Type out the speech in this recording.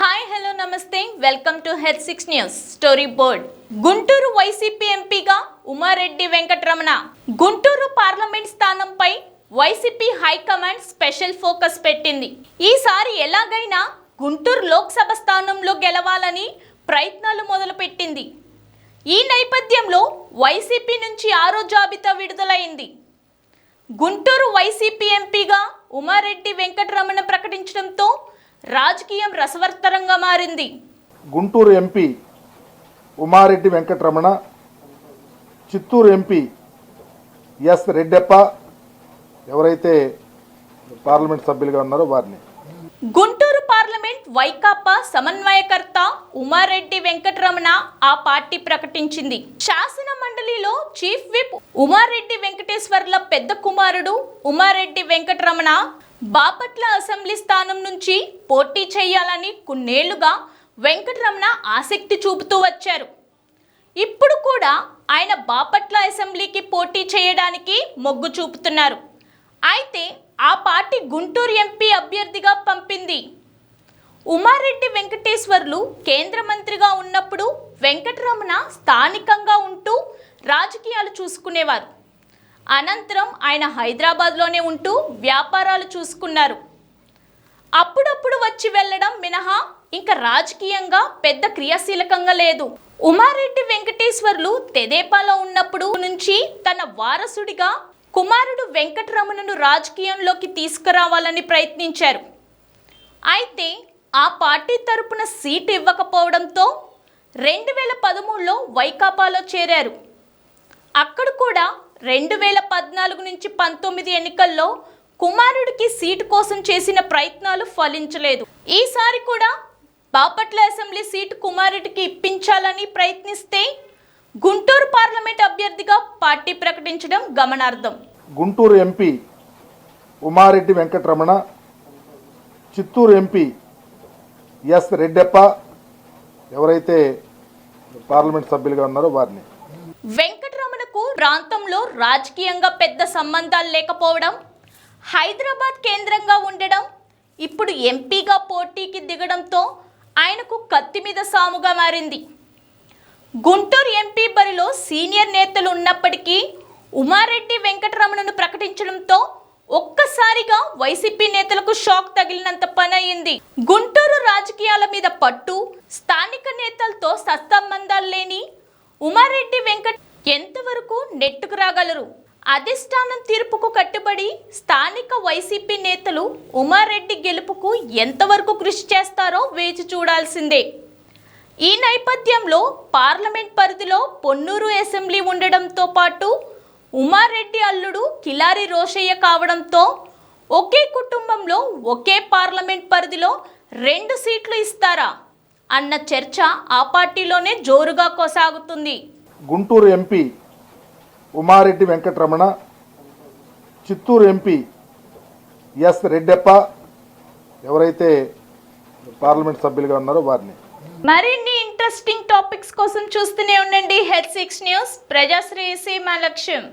Hi hello నమస్తే welcome to head six news story board Guntur YCP ఎంపీగా Ummareddy Venkataramana. Guntur parliament స్థానంపై YCP high command special focus పెట్టింది. ఈసారి ఎలాగైనా గుంటూరు లోక్సభ స్థానంలో గెలవాలని ప్రయత్నాలు మొదలుపెట్టింది. ఈ నేపథ్యంలో వైసీపీ నుంచి ఆరో జాబితా విడుదలైంది. గుంటూరు వైసీపీ ఎంపీగా ఉమారెడ్డి వెంకటరమణ ప్రకటించడంతో రాజకీయం రసవర్తరంగా మారింది. Guntur MP Ummareddy Venkataramana Chittoor MP S Reddeppa ఎవరైతే పార్లమెంట్ సభ్యులుగా ఉన్నారో వారిని. గుంటూరు పార్లమెంట్ వైకాపా సమన్వయకర్త ఉమారెడ్డి వెంకటరమణ ఆ పార్టీ ప్రకటించింది. శాసన మండలిలో చీఫ్ విప్ ఉమారెడ్డి వెంకటేశ్వర్ల పెద్ద కుమారుడు ఉమారెడ్డి వెంకటరమణ బాపట్ల అసెంబ్లీ స్థానం నుంచి పోటీ చేయాలని కొన్నేళ్ళుగా వెంకటరమణ ఆసక్తి చూపుతూ వచ్చారు. ఇప్పుడు కూడా ఆయన బాపట్ల అసెంబ్లీకి పోటీ చేయడానికి మొగ్గు చూపుతున్నారు. అయితే ఆ పార్టీ గుంటూరు ఎంపీ అభ్యర్థిగా పంపింది. ఉమారెడ్డి వెంకటేశ్వర్లు కేంద్ర మంత్రిగా ఉన్నప్పుడు వెంకటరమణ స్థానికంగా ఉంటూ రాజకీయాలు చూసుకునేవారు. అనంతరం ఆయన హైదరాబాద్లోనే ఉంటూ వ్యాపారాలు చూసుకున్నారు. అప్పుడప్పుడు వచ్చి వెళ్ళడం మినహా ఇంకా రాజకీయంగా పెద్ద క్రియాశీలకంగా లేదు. ఉమారెడ్డి వెంకటేశ్వర్లు తెదేపాలో ఉన్నప్పుడు నుంచి తన వారసుడిగా కుమారుడు వెంకటరమణను రాజకీయంలోకి తీసుకురావాలని ప్రయత్నించారు. అయితే ఆ పార్టీ తరపున సీట్ ఇవ్వకపోవడంతో రెండు వేల పదమూడులో వైకాపాలో చేరారు. అక్కడ కూడా రెండు వేల పద్నాలుగు నుంచి పంతొమ్మిది ఎన్నికల్లో కుమారుడికి సీటు కోసం చేసిన ప్రయత్నాలు ఫలించలేదు. ఈసారి కూడా బాపట్ల అసెంబ్లీ సీటు కుమారుడికి ఇప్పించాలని ప్రయత్నిస్తే గుంటూరు పార్లమెంట్ అభ్యర్థిగా పార్టీ ప్రకటించడం గమనార్థం Guntur MP Ummareddy Venkataramana Chittoor MP S Reddeppa ఎవరైతే పార్లమెంట్ సభ్యులుగా ఉన్నారో వారిని. ప్రాంతంలో రాజకీయంగా పెద్ద సంబంధాలు లేకపోవడం హైదరాబాద్ కేంద్రంగా ఉండడం ఇప్పుడు ఎంపీగా పోటీకి దిగడంతో ఆయనకు కత్తి మీద సాముగా మారింది. గుంటూరు ఎంపీ బరిలో సీనియర్ నేతలు ఉన్నప్పటికీ ఉమారెడ్డి వెంకటరమణను ప్రకటించడంతో ఒక్కసారిగా వైసీపీ నేతలకు షాక్ తగిలినంత పని అయింది గుంటూరు రాజకీయాల మీద పట్టు స్థానిక నేతలతో సత్సంబంధాలు లేని ఉమారెడ్డి వెంకట్ వరకు నెట్టుకు రాగలరు. అధిష్టానం తీర్పుకు కట్టుబడి స్థానిక వైసీపీ నేతలు ఉమారెడ్డి గెలుపుకు ఎంతవరకు కృషి చేస్తారో వేచి చూడాల్సిందే. ఈ నేపథ్యంలో పార్లమెంట్ పరిధిలో పొన్నూరు అసెంబ్లీ ఉండడంతో పాటు ఉమారెడ్డి అల్లుడు కిలారి రోషయ్య కావడంతో ఒకే కుటుంబంలో ఒకే పార్లమెంట్ పరిధిలో రెండు సీట్లు ఇస్తారా అన్న చర్చ ఆ పార్టీలోనే జోరుగా కొనసాగుతుంది. Guntur MP Ummareddy Venkataramana Chittoor MP S Reddappa ఎవరైతే పార్లమెంట్ సభ్యులుగా ఉన్నారో వారిని. మరిన్ని ఇంట్రెస్టింగ్ టాపిక్స్ కోసం చూస్తూనే ఉండండి హెడ్ సిక్స్ న్యూస్. ప్రజాశ్రీ మా లక్ష్యం.